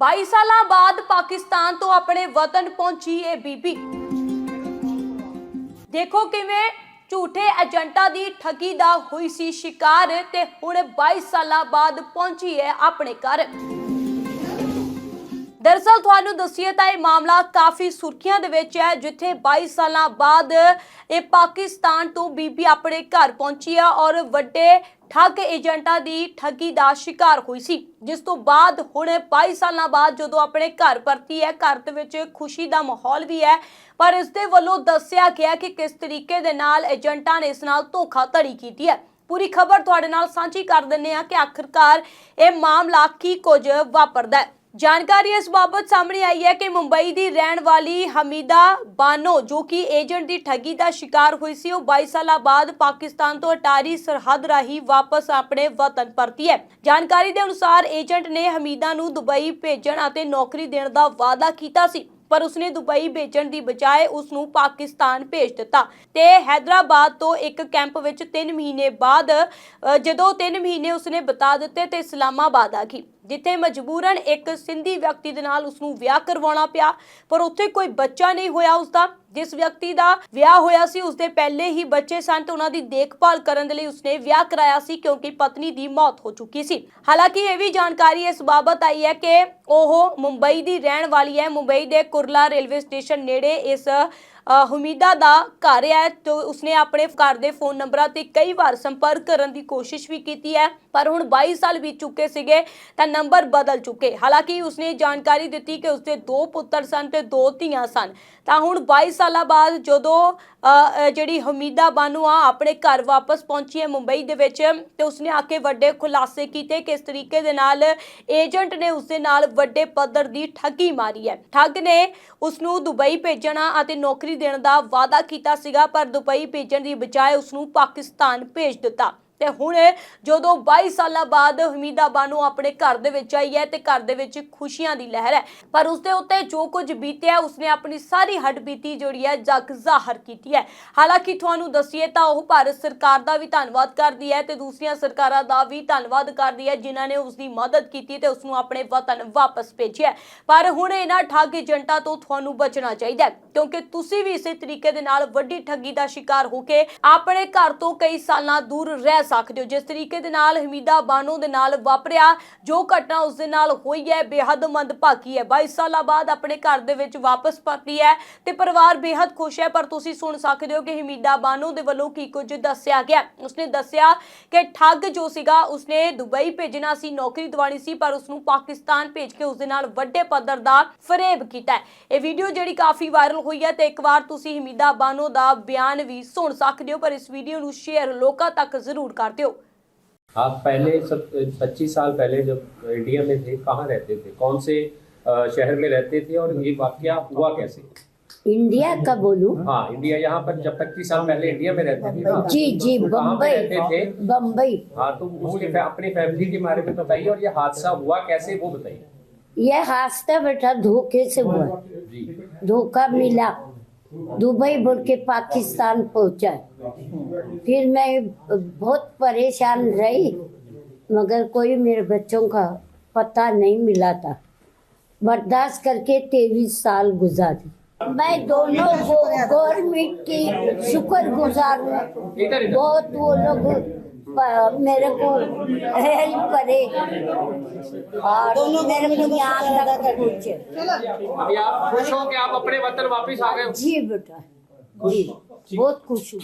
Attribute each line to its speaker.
Speaker 1: 22 ਸਾਲਾਂ ਬਾਅਦ ਪਾਕਿਸਤਾਨ ਤੋਂ ਆਪਣੇ ਵਤਨ ਪਹੁੰਚੀ ਇਹ ਬੀਬੀ। ਦੇਖੋ ਕਿਵੇਂ ਝੂਠੇ ਏਜੰਟਾਂ ਦੀ ਠੱਗੀ ਦਾ ਹੋਈ ਸੀ ਸ਼ਿਕਾਰ ਤੇ ਹੁਣ 22 ਸਾਲਾਂ ਬਾਅਦ ਪਹੁੰਚੀ ਹੈ ਆਪਣੇ ਘਰ। ਦਰਅਸਲ ਤੁਹਾਨੂੰ ਦੱਸੀਏ ਤਾਂ ਇਹ ਮਾਮਲਾ ਕਾਫੀ ਸੁਰਖੀਆਂ ਦੇ ਵਿੱਚ ਹੈ, ਜਿੱਥੇ 22 ਸਾਲਾਂ ਬਾਅਦ ਇਹ ਪਾਕਿਸਤਾਨ ਤੋਂ ਬੀਬੀ ਆਪਣੇ ਘਰ ਪਹੁੰਚੀ ਹੈ ਔਰ ਵੱਡੇ ਠੱਗ ਏਜੰਟਾਂ ਦੀ ਠੱਗੀ ਦਾ ਸ਼ਿਕਾਰ ਹੋਈ ਸੀ। ਜਿਸ ਤੋਂ ਬਾਅਦ ਹੁਣ 22 ਸਾਲਾਂ ਬਾਅਦ ਜਦੋਂ ਆਪਣੇ ਘਰ ਪਰਤੀ ਹੈ, ਘਰ ਦੇ ਵਿੱਚ ਖੁਸ਼ੀ ਦਾ ਮਾਹੌਲ ਵੀ ਹੈ, ਪਰ ਇਸ ਦੇ ਵੱਲੋਂ ਦੱਸਿਆ ਗਿਆ ਕਿ ਕਿਸ ਤਰੀਕੇ ਦੇ ਨਾਲ ਏਜੰਟਾਂ ਨੇ ਇਸ ਨਾਲ ਧੋਖਾਧੜੀ ਕੀਤੀ ਹੈ। ਪੂਰੀ ਖਬਰ ਤੁਹਾਡੇ ਨਾਲ ਸਾਂਝੀ ਕਰ ਦਿੰਨੇ ਆ ਕਿ ਆਖਿਰਕਾਰ ਇਹ ਮਾਮਲਾ ਕੀ ਕੁਝ ਵਾਪਰਦਾ ਹੈ। ਜਾਣਕਾਰੀ ਇਸ ਬਾਬਤ ਸਾਹਮਣੇ ਆਈ ਹੈ ਕਿ ਮੁੰਬਈ ਦੀ ਰਹਿਣ ਵਾਲੀ ਹਮੀਦਾ ਬਾਨੋ, ਜੋ ਕਿ ਏਜੰਟ ਦੀ ਠੱਗੀ ਦਾ ਸ਼ਿਕਾਰ ਹੋਈ ਸੀ, ਉਹ 22 ਸਾਲਾਂ ਬਾਅਦ ਪਾਕਿਸਤਾਨ ਤੋਂ ਅਟਾਰੀ ਸਰਹੱਦ ਰਾਹੀਂ ਵਾਪਸ ਆਪਣੇ ਵਤਨ ਪਰਤੀ ਹੈ। ਜਾਣਕਾਰੀ ਦੇ ਅਨੁਸਾਰ ਏਜੰਟ ਨੇ ਹਮੀਦਾ ਨੂੰ ਦੁਬਈ ਭੇਜਣ ਅਤੇ ਨੌਕਰੀ ਦੇਣ ਦਾ ਵਾਅਦਾ ਕੀਤਾ ਸੀ। ਪਰ ਉਸਨੇ ਦੁਬਈ ਵੇਚਣ ਦੀ ਬਜਾਏ ਉਸ ਨੂੰ ਪਾਕਿਸਤਾਨ ਭੇਜ ਦਿੱਤਾ ਤੇ ਹైదరాబాద్ ਤੋਂ ਇੱਕ ਕੈਂਪ ਵਿੱਚ 3 ਮਹੀਨੇ ਬਾਅਦ ਜਦੋਂ 3 ਮਹੀਨੇ ਉਸਨੇ ਬਤਾ ਦਿੱਤੇ ਤੇ ਇਸਲਾਮਾਬਾਦ ਆ ਗਈ, ਜਿੱਥੇ ਮਜਬੂਰਨ ਇੱਕ ਸਿੰਧੀ ਵਿਅਕਤੀ ਦੇ ਨਾਲ ਉਸ ਨੂੰ ਵਿਆਹ ਕਰਵਾਉਣਾ ਪਿਆ, ਪਰ ਉੱਥੇ ਕੋਈ ਬੱਚਾ ਨਹੀਂ ਹੋਇਆ ਉਸ ਦਾ ਜਿਸ ਵਿਅਕਤੀ ਦਾ ਵਿਆਹ ਹੋਇਆ ਸੀ, ਉਸਦੇ ਪਹਿਲੇ ਹੀ ਬੱਚੇ ਸਨ ਤੇ ਉਹਨਾਂ ਦੀ ਦੇਖਭਾਲ ਕਰਨ ਦੇ ਲਈ ਉਸਨੇ ਵਿਆਹ ਕਰਾਇਆ ਸੀ ਕਿਉਂਕਿ ਪਤਨੀ ਦੀ ਮੌਤ ਹੋ ਚੁੱਕੀ ਸੀ। ਹਾਲਾਂਕਿ ਇਹ ਵੀ ਜਾਣਕਾਰੀ ਇਸ ਬਾਬਤ ਆਈ ਹੈ ਕਿ ਉਹ ਮੁੰਬਈ ਦੀ ਰਹਿਣ ਵਾਲੀ ਹੈ। ਮੁੰਬਈ ਦੇ ਕੁਰਲਾ ਰੇਲਵੇ ਸਟੇਸ਼ਨ ਨੇੜੇ ਇਸ ਹੁਮੀਦਾ ਦਾ ਘਰ ਹੈ ਤੇ ਉਸਨੇ ਆਪਣੇ ਘਰ ਦੇ ਫੋਨ ਨੰਬਰਾਂ ਤੇ ਕਈ ਵਾਰ ਸੰਪਰਕ ਕਰਨ ਦੀ ਕੋਸ਼ਿਸ਼ ਵੀ ਕੀਤੀ ਹੈ, ਪਰ ਹੁਣ 22 ਸਾਲ ਬੀਤ ਚੁੱਕੇ ਸੀਗੇ ਤਾਂ ਨੰਬਰ ਬਦਲ ਚੁੱਕੇ। ਹਾਲਾਂਕਿ ਉਸਨੇ ਜਾਣਕਾਰੀ ਦਿੱਤੀ ਕਿ ਉਸਦੇ ਦੋ ਪੁੱਤਰ ਸਨ ਤੇ ਦੋ ਧੀਆਂ ਸਨ। ਤਾਂ ਹੁਣ 22 ਸਾਲਾਂ ਬਾਅਦ ਜਦੋਂ ਜਿਹੜੀ ਹਮੀਦਾ ਬਾਨੂ ਆ, ਆਪਣੇ ਘਰ ਵਾਪਸ ਪਹੁੰਚੀ ਹੈ ਮੁੰਬਈ ਦੇ ਵਿੱਚ ਤੇ ਉਸਨੇ ਆ ਕੇ ਵੱਡੇ ਖੁਲਾਸੇ ਕੀਤੇ ਕਿਸ ਤਰੀਕੇ ਦੇ ਨਾਲ ਏਜੰਟ ਨੇ ਉਸਦੇ ਨਾਲ ਵੱਡੇ ਪੱਧਰ ਦੀ ਠੱਗੀ ਮਾਰੀ ਹੈ। ਠੱਗ ਨੇ ਉਸ ਨੂੰ ਦੁਬਈ ਭੇਜਣਾ ਅਤੇ ਨੌਕਰੀ ਦੇਣ ਦਾ ਵਾਅਦਾ ਕੀਤਾ ਸੀਗਾ, ਪਰ ਦੁਬਈ ਭੇਜਣ ਦੀ ਬਜਾਏ ਉਸ ਨੂੰ ਪਾਕਿਸਤਾਨ ਭੇਜ ਦਿੱਤਾ। ਤੇ ਹੁਣ ਜਦੋਂ 22 ਸਾਲਾਂ ਬਾਅਦ ਹਮੀਦਾ ਬਾਨੂ ਆਪਣੇ ਘਰ ਦੇ ਵਿੱਚ ਆਈ ਹੈ ਤੇ ਘਰ ਦੇ ਵਿੱਚ ਖੁਸ਼ੀਆਂ ਦੀ ਲਹਿਰ ਹੈ। ਪਰ ਉਸਦੇ ਉੱਤੇ ਜੋ ਕੁਝ ਬੀਤਿਆ, ਉਸਨੇ ਆਪਣੀ ਸਾਰੀ ਹੱਡਬੀਤੀ ਜਿਹੜੀ ਹੈ, ਜਗ ਜ਼ਾਹਰ ਕੀਤੀ ਹੈ। ਹਾਲਾਂਕਿ ਤੁਹਾਨੂੰ ਦੱਸੀਏ ਤਾਂ ਉਹ ਭਾਰਤ ਸਰਕਾਰ ਦਾ ਵੀ ਧੰਨਵਾਦ ਕਰਦੀ ਹੈ ਤੇ ਦੂਸਰੀਆਂ ਸਰਕਾਰਾਂ ਦਾ ਵੀ ਧੰਨਵਾਦ ਕਰਦੀ ਹੈ, ਜਿਨ੍ਹਾਂ ਨੇ ਉਸ ਦੀ ਮਦਦ ਕੀਤੀ ਤੇ ਉਸ ਨੂੰ ਆਪਣੇ ਵਤਨ ਵਾਪਸ ਭੇਜਿਆ ਪਰ ਹੁਣ ਇਹਨਾਂ ਠੱਗ ਏਜੰਟਾਂ ਤੋਂ ਤੁਹਾਨੂੰ ਬਚਣਾ ਚਾਹੀਦਾ ਹੈ, ਕਿਉਂਕਿ ਤੁਸੀਂ ਵੀ ਇਸੇ ਤਰੀਕੇ ਦੇ ਨਾਲ ਵੱਡੀ ਠੱਗੀ ਦਾ ਸ਼ਿਕਾਰ ਹੋ ਕੇ ਆਪਣੇ ਘਰ ਤੋਂ ਕਈ ਸਾਲਾਂ ਦੂਰ ਰਹਿ ਸਕਦੇ ਹੋ। ਜਿਸ ਤਰੀਕੇ ਦੇ ਨਾਲ ਹਮੀਦਾ ਬਾਨੋ ਦੇ ਨਾਲ ਵਾਪਰਿਆ, ਜੋ ਘਟਨਾ ਉਸ ਦੇ ਨਾਲ ਹੋਈ ਹੈ, ਬੇਹੱਦ ਮੰਦਭਾਗੀ ਹੈ। 22 ਸਾਲਾਂ ਬਾਅਦ ਆਪਣੇ ਘਰ ਦੇ ਵਿੱਚ ਵਾਪਸ ਪਰਤੀ ਹੈ ਤੇ ਪਰਿਵਾਰ ਬੇਹੱਦ ਖੁਸ਼ ਹੈ, ਪਰ ਤੁਸੀਂ ਸੁਣ ਸਕਦੇ ਹੋ ਕਿ ਹਮੀਦਾ ਬਾਨੋ ਦੇ ਵੱਲੋਂ ਕੀ ਕੁਝ ਦੱਸਿਆ ਗਿਆ। ਉਸਨੇ ਦੱਸਿਆ ਕਿ ਠੱਗ ਜੋ ਸੀਗਾ, ਉਸਨੇ ਦੁਬਈ ਭੇਜਣਾ ਸੀ, ਨੌਕਰੀ ਦਿਵਾਣੀ ਸੀ, ਪਰ ਉਸ ਨੂੰ ਪਾਕਿਸਤਾਨ ਭੇਜ ਕੇ ਉਸ ਦੇ ਨਾਲ ਵੱਡੇ ਪੱਧਰ ਦਾ ਫਰੇਬ ਕੀਤਾ ਇਹ ਵੀਡੀਓ ਜਿਹੜੀ ਕਾਫੀ ਵਾਇਰਲ ਹੋਈ ਹੈ ਤੇ ਇੱਕ ਵਾਰ ਤੁਸੀਂ ਹਮੀਦਾ ਬਾਨੋ ਦਾ ਬਿਆਨ ਵੀ ਸੁਣ ਸਕਦੇ ਹੋ, ਪਰ ਇਸ ਵੀਡੀਓ ਨੂੰ ਸ਼ੇਅਰ ਲੋਕਾਂ ਤੱਕ ਜ਼ਰੂਰ करते हो?
Speaker 2: आप पहले सब पच्चीस साल पहले जब इंडिया में थे कहाँ रहते थे? कौन से शहर में रहते थे और ये वाक्य हुआ कैसे?
Speaker 3: इंडिया का बोलूँ?
Speaker 2: हाँ इंडिया यहाँ पर जब पच्चीस साल पहले इंडिया में रहते थे तो
Speaker 3: जी जी
Speaker 2: तो
Speaker 3: बम्बई बम्बई
Speaker 2: हाँ तो उसके अपनी फैमिली के बारे में बताइए और ये हादसा हुआ कैसे वो बताइए।
Speaker 3: यह हादसा बेटा धोखे से हुआ। धोखा मिला। दुबई बोल के पाकिस्तान पहुँचा। फिर मैं बहुत परेशान रही, मगर कोई मेरे बच्चों का पता नहीं मिला था। बर्दाश्त करके तेईस साल गुजारी। मैं दोनों गवर्नमेंट की शुक्रगुजार हूँ।
Speaker 2: इधर इधर
Speaker 3: बहुत वो लोग मेरे को हेल्प करे। और मेरे को यहाँ तक कर
Speaker 2: अभी आप खुश हो कि आप अपने वतन वापस आ गए
Speaker 3: जी बेटा। जी बहुत खुश हूँ।